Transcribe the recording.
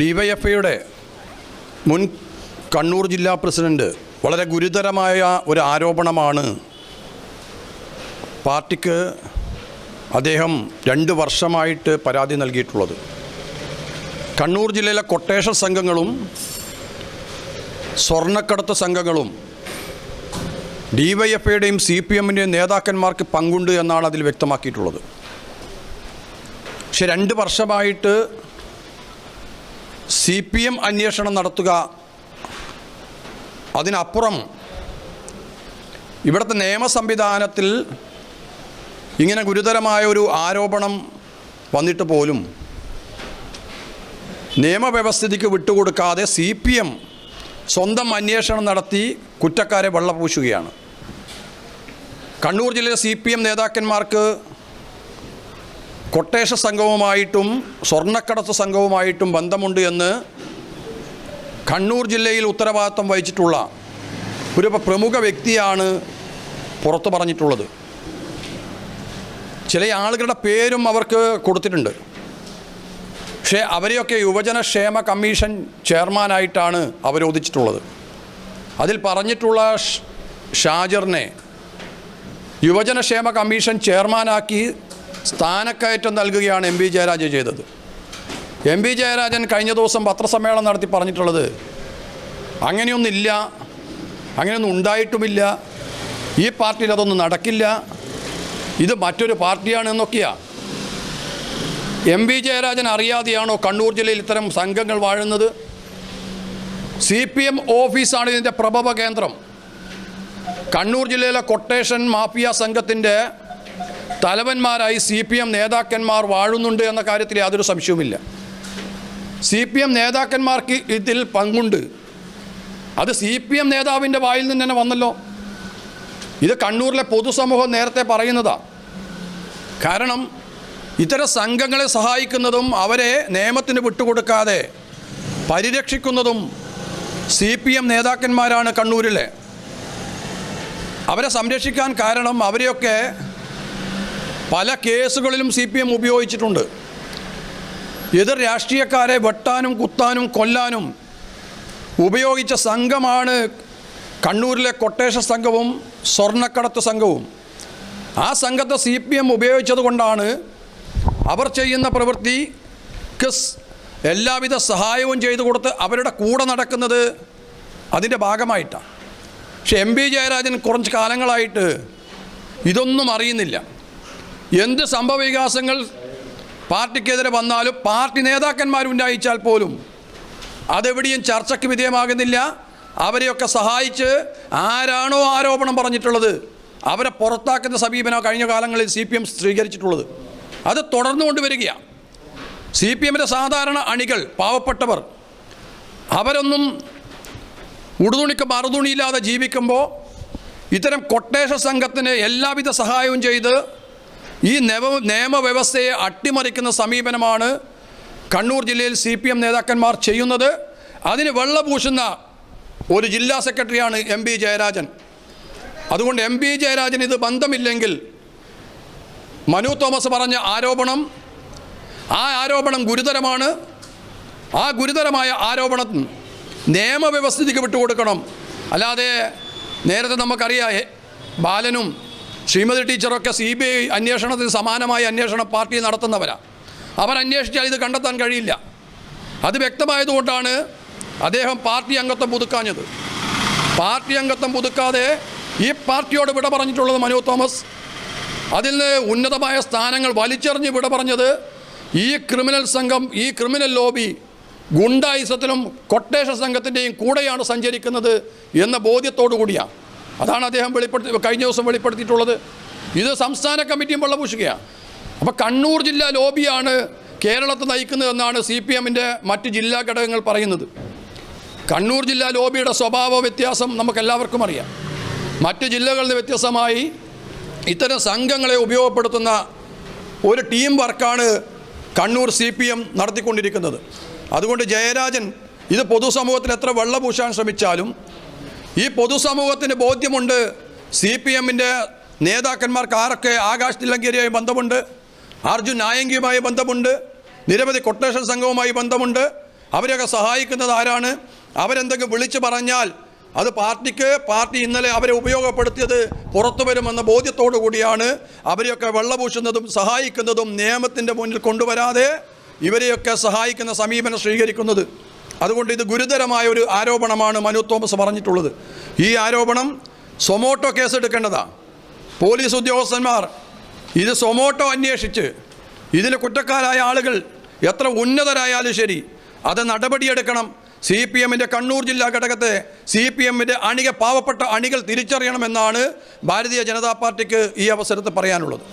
ഡിവൈഎഫ്ഐയുടെ മുൻ കണ്ണൂർ ജില്ലാ പ്രസിഡന്റ് വളരെ ഗുരുതരമായ ഒരു ആരോപണമാണ് പാർട്ടിക്ക് അദ്ദേഹം രണ്ട് വർഷമായിട്ട് പരാതി നൽകിയിട്ടുള്ളത്. കണ്ണൂർ ജില്ലയിലെ കൊട്ടേഷൻ സംഘങ്ങളും സ്വർണക്കടത്ത് സംഘങ്ങളും ഡിവൈഎഫ്ഐയുടെയും സി പി എമ്മിന്റെയും നേതാക്കന്മാർക്ക് പങ്കുണ്ട് എന്നാണ് അതിൽ വ്യക്തമാക്കിയിട്ടുള്ളത്. പക്ഷെ രണ്ട് വർഷമായിട്ട് സി പി എം അന്വേഷണം നടത്തുക. അതിനപ്പുറം ഇവിടുത്തെ നിയമ സംവിധാനത്തിൽ ഇങ്ങനെ ഗുരുതരമായ ഒരു ആരോപണം വന്നിട്ട് പോലും നിയമവ്യവസ്ഥിതിക്ക് വിട്ടുകൊടുക്കാതെ സി പി എം സ്വന്തം അന്വേഷണം നടത്തി കുറ്റക്കാരെ വെള്ളപൂശുകയാണ്. കണ്ണൂർ ജില്ലയിലെ സി പി എം നേതാക്കന്മാർക്ക് കൊട്ടേഷ സംഘവുമായിട്ടും സ്വർണക്കടത്ത് സംഘവുമായിട്ടും ബന്ധമുണ്ട് എന്ന് കണ്ണൂർ ജില്ലയിൽ ഉത്തരവാദിത്വം വഹിച്ചിട്ടുള്ള ഒരു പ്രമുഖ വ്യക്തിയാണ് പുറത്തു പറഞ്ഞിട്ടുള്ളത്. ചില ആളുകളുടെ പേരും അവർക്ക് കൊടുത്തിട്ടുണ്ട്. പക്ഷേ അവരെയൊക്കെ യുവജനക്ഷേമ കമ്മീഷൻ ചെയർമാനായിട്ടാണ് അവരോധിച്ചിട്ടുള്ളത്. അതിൽ പറഞ്ഞിട്ടുള്ള ഷാജറിനെ യുവജനക്ഷേമ കമ്മീഷൻ ചെയർമാനാക്കി സ്ഥാനക്കയറ്റം നൽകുകയാണ് എം പി ജയരാജൻ ചെയ്തത്. എം പി ജയരാജൻ കഴിഞ്ഞ ദിവസം പത്രസമ്മേളനം നടത്തി പറഞ്ഞിട്ടുള്ളത് അങ്ങനെയൊന്നില്ല അങ്ങനെയൊന്നും ഉണ്ടായിട്ടുമില്ല ഈ പാർട്ടിയിൽ അതൊന്നും നടക്കില്ല ഇത് മറ്റൊരു പാർട്ടിയാണ് എന്നൊക്കെയാ. എം വി ജയരാജൻ അറിയാതെയാണോ കണ്ണൂർ ജില്ലയിൽ ഇത്തരം സംഘങ്ങൾ വാഴുന്നത്? സി പി എം ഓഫീസാണ് ഇതിന്റെ പ്രഭവ കേന്ദ്രം കണ്ണൂർ ജില്ലയിലെ കൊട്ടേഷൻ മാഫിയ സംഘത്തിന്റെ തലവന്മാരായി സി പി എം നേതാക്കന്മാർ വാഴുന്നുണ്ട് എന്ന കാര്യത്തിൽ യാതൊരു സംശയവുമില്ല. സി പി എം നേതാക്കന്മാർക്ക് ഇതിൽ പങ്കുണ്ട്. അത് സി പി എം നേതാവിന്റെ വായിൽ നിന്ന് തന്നെ വന്നല്ലോ. ഇത് കണ്ണൂരിലെ പൊതുസമൂഹം നേരത്തെ പറയുന്നതാ. കാരണം ഇത്തരം സംഘങ്ങളെ സഹായിക്കുന്നതും അവരെ നിയമത്തിന് വിട്ടുകൊടുക്കാതെ പരിരക്ഷിക്കുന്നതും സി പി എം നേതാക്കന്മാരാണ് കണ്ണൂരിലെ. അവരെ സംരക്ഷിക്കാൻ കാരണം അവരെയൊക്കെ പല കേസുകളിലും സി പി എം ഉപയോഗിച്ചിട്ടുണ്ട്. എതിർ രാഷ്ട്രീയക്കാരെ വെട്ടാനും കുത്താനും കൊല്ലാനും ഉപയോഗിച്ച സംഘമാണ് കണ്ണൂരിലെ കൊട്ടേഷ സംഘവും സ്വർണക്കടത്ത് സംഘവും. ആ സംഘത്തെ സി പി എം ഉപയോഗിച്ചത് കൊണ്ടാണ് അവർ ചെയ്യുന്ന പ്രവൃത്തി കിസ് എല്ലാവിധ സഹായവും ചെയ്തു കൊടുത്ത് അവരുടെ കൂടെ നടക്കുന്നത് അതിന്റെ ഭാഗമായിട്ടാണ്. പക്ഷെ എം പി ജയരാജൻ കുറച്ച് കാലങ്ങളായിട്ട് ഇതൊന്നും അറിയുന്നില്ല. എന്ത് സംഭവവികാസങ്ങൾ പാർട്ടിക്കെതിരെ വന്നാലും പാർട്ടി നേതാക്കന്മാരുണ്ടായിച്ചാൽ പോലും അതെവിടെയും ചർച്ചയ്ക്ക് വിധേയമാകുന്നില്ല. അവരെയൊക്കെ സഹായിച്ച് ആരാണോ ആരോപണം പറഞ്ഞിട്ടുള്ളത് അവരെ പുറത്താക്കുന്ന സമീപനം കഴിഞ്ഞ കാലങ്ങളിൽ സി പി എം സ്വീകരിച്ചിട്ടുള്ളത്. അത് തുടർന്നു കൊണ്ടുവരികയാണ് സി പി എമ്മിന്റെ സാധാരണ അണികൾ പാവപ്പെട്ടവർ അവരൊന്നും ഉടുതുണിക്ക് മറുതുണിയില്ലാതെ ജീവിക്കുമ്പോൾ ഇത്തരം കൊട്ടേഷ സംഘത്തിന് എല്ലാവിധ സഹായവും ചെയ്ത് ഈ നിയമ നിയമവ്യവസ്ഥയെ അട്ടിമറിക്കുന്ന സമീപനമാണ് കണ്ണൂർ ജില്ലയിൽ സി പി എം നേതാക്കന്മാർ ചെയ്യുന്നത്. അതിന് വെള്ളപൂശുന്ന ഒരു ജില്ലാ സെക്രട്ടറിയാണ് എം പി ജയരാജൻ. അതുകൊണ്ട് എം പി ജയരാജൻ ഇത് ബന്ധമില്ലെങ്കിൽ മനു തോമസ് പറഞ്ഞ ആരോപണം ആ ആരോപണം ഗുരുതരമാണ്. ആ ഗുരുതരമായ ആരോപണം നിയമവ്യവസ്ഥിതിക്ക് വിട്ടുകൊടുക്കണം. അല്ലാതെ നേരത്തെ നമുക്കറിയാം ബാലനും ശ്രീമതി ടീച്ചറൊക്കെ സി ബി ഐ അന്വേഷണത്തിന് സമാനമായ അന്വേഷണ പാർട്ടി നടത്തുന്നവരാണ് അന്വേഷിച്ചാൽ ഇത് കണ്ടെത്താൻ കഴിയില്ല. അത് വ്യക്തമായതുകൊണ്ടാണ് അദ്ദേഹം പാർട്ടി അംഗത്വം പുതുക്കാഞ്ഞത്. പാർട്ടി അംഗത്വം പുതുക്കാതെ ഈ പാർട്ടിയോട് വിട പറഞ്ഞിട്ടുള്ളത് മനു തോമസ്. അതിൽ നിന്ന് ഉന്നതമായ സ്ഥാനങ്ങൾ വലിച്ചെറിഞ്ഞ് വിട പറഞ്ഞത് ഈ ക്രിമിനൽ സംഘം ഈ ക്രിമിനൽ ലോബി ഗുണ്ടായുസത്തിലും കൊട്ടേഷ സംഘത്തിന്റെയും കൂടെയാണ് സഞ്ചരിക്കുന്നത് എന്ന ബോധ്യത്തോടു കൂടിയാണ് അതാണ് അദ്ദേഹം വെളിപ്പെടുത്തി കഴിഞ്ഞ ദിവസം വെളിപ്പെടുത്തിയിട്ടുള്ളത്. ഇത് സംസ്ഥാന കമ്മിറ്റിയും വെള്ളപൂശുകയാണ് അപ്പോൾ കണ്ണൂർ ജില്ലാ ലോബിയാണ് കേരളത്തെ നയിക്കുന്നതെന്നാണ് സി പി എമ്മിന്റെ മറ്റ് ജില്ലാ ഘടകങ്ങൾ പറയുന്നത്. കണ്ണൂർ ജില്ലാ ലോബിയുടെ സ്വഭാവ വ്യത്യാസം നമുക്കെല്ലാവർക്കും അറിയാം. മറ്റ് ജില്ലകളിൽ നിന്ന് വ്യത്യസ്തമായി ഇത്തരം സംഘങ്ങളെ ഉപയോഗപ്പെടുത്തുന്ന ഒരു ടീം വർക്കാണ് കണ്ണൂർ സി പി എം നടത്തിക്കൊണ്ടിരിക്കുന്നത്. അതുകൊണ്ട് ജയരാജൻ ഇത് പൊതുസമൂഹത്തിൽ എത്ര വെള്ളപൂശാൻ ശ്രമിച്ചാലും ഈ പൊതുസമൂഹത്തിന് ബോധ്യമുണ്ട്. സി പി എമ്മിന്റെ നേതാക്കന്മാർക്ക് ആരൊക്കെ ആകാശ് തില്ലങ്കേരിയുമായി ബന്ധമുണ്ട് അർജുൻ നായങ്കിയുമായി ബന്ധമുണ്ട് നിരവധി കൊട്ടേഷൻ സംഘവുമായി ബന്ധമുണ്ട്. അവരെയൊക്കെ സഹായിക്കുന്നത് ആരാണ്? അവരെന്തെങ്കിലും വിളിച്ചു പറഞ്ഞാൽ അത് പാർട്ടിക്ക് പാർട്ടി ഇന്നലെ അവരെ ഉപയോഗപ്പെടുത്തിയത് പുറത്തു വരുമെന്ന ബോധ്യത്തോടു കൂടിയാണ് അവരെയൊക്കെ വെള്ളപൂശുന്നതും സഹായിക്കുന്നതും നിയമത്തിന്റെ മുന്നിൽ കൊണ്ടുവരാതെ ഇവരെയൊക്കെ സഹായിക്കുന്ന സമീപനം സ്വീകരിക്കുന്നത്. അതുകൊണ്ട് ഇത് ഗുരുതരമായ ഒരു ആരോപണമാണ് മനു തോമസ് പറഞ്ഞിട്ടുള്ളത്. ഈ ആരോപണം സൊമോട്ടോ കേസെടുക്കേണ്ടതാണ് പോലീസ് ഉദ്യോഗസ്ഥന്മാർ ഇത് സൊമോട്ടോ അന്വേഷിച്ച് ഇതിലെ കുറ്റക്കാരായ ആളുകൾ എത്ര ഉന്നതരായാലും ശരി അത് നടപടിയെടുക്കണം. സി പി എമ്മിന്റെ കണ്ണൂർ ജില്ലാ ഘടകത്തെ സി പി എമ്മിന്റെ അണിക പാവപ്പെട്ട അണികൾ തിരിച്ചറിയണമെന്നാണ് ഭാരതീയ ജനതാ പാർട്ടിക്ക് ഈ അവസരത്തിൽ പറയാനുള്ളത്.